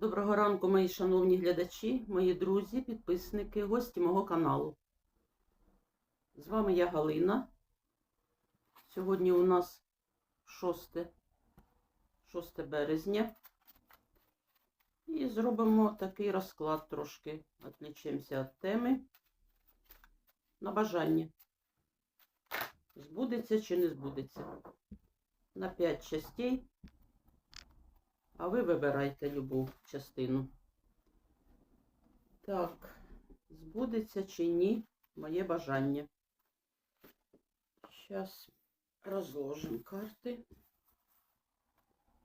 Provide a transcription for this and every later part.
Доброго ранку, мої шановні глядачі, мої друзі, підписники, гості мого каналу. З вами я Галина. Сьогодні у нас 6, 6 березня. І зробимо такий розклад трошки. Відлічимося від теми. На бажання. Збудеться чи не збудеться. На 5 частей. А ви вибирайте любу частину. Так, збудеться чи ні моє бажання. Зараз розложимо карти.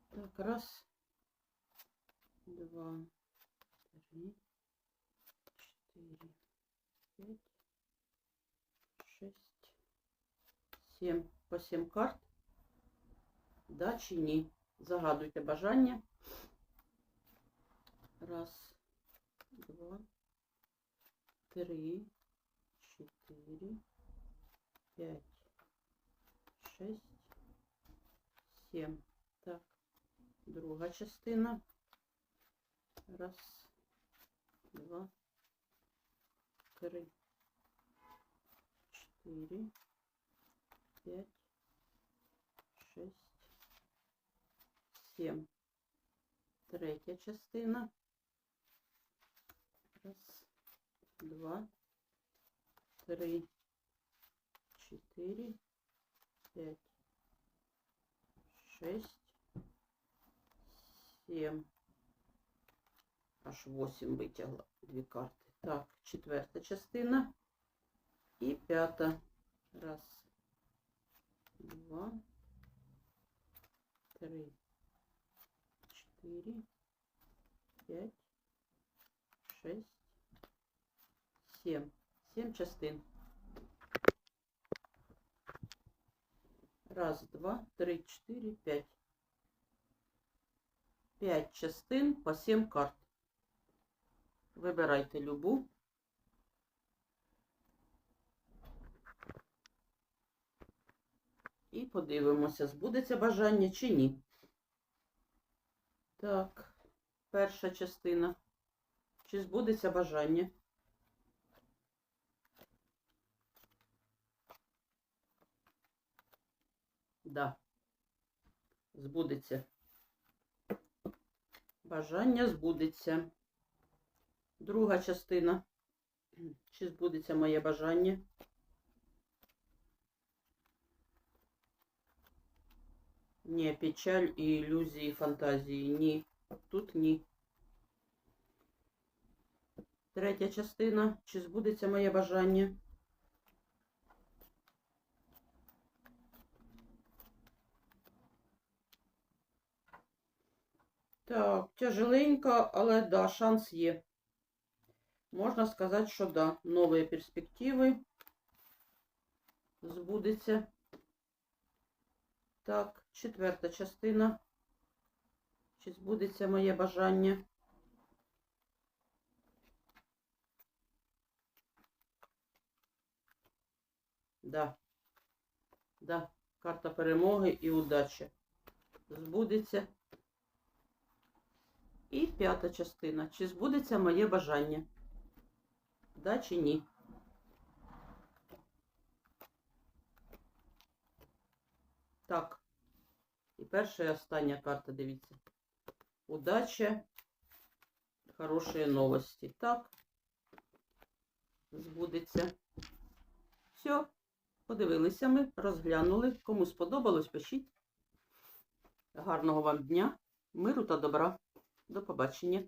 Так, раз, два, три, чотири, п'ять, шесть, сім. По сім карт. Да чи ні? Загадуйте бажання. Раз, два, три, чотири, п'ять, шесть, сім. Так, друга частина. Раз, два, три, чотири, п'ять, шесть. 7. Третя частина. Раз, два, три, чотири, п'ять, шесть, сім. Аж восім витягла дві карти. Так, четверта частина і п'ята. Раз, два, три Четыре, пять, шесть, семь. Семь частин. Раз, два, три, четыре, пять. П'ять частин по сім карт. Вибирайте любу. І подивимося, збудеться бажання чи ні. Так, перша частина. Чи збудеться бажання? Да. Збудеться. Бажання збудеться. Друга частина. Чи збудеться моє бажання? Ні, печаль і ілюзії, фантазії. Ні. Тут ні. Третя частина. Чи збудеться моє бажання? Так, тяжеленько, але да, шанс є. Можна сказати, що да. Нові перспективи. Збудеться. Так, четверта частина. Чи збудеться моє бажання? Да. Да. Карта перемоги і удачі. Збудеться. І п'ята частина. Чи збудеться моє бажання? Да чи ні? Так. І перша і остання карта, дивіться. Удача. Хороші новості. Так. Збудеться. Все. Подивилися ми, розглянули. Кому сподобалось, пишіть. Гарного вам дня, миру та добра. До побачення.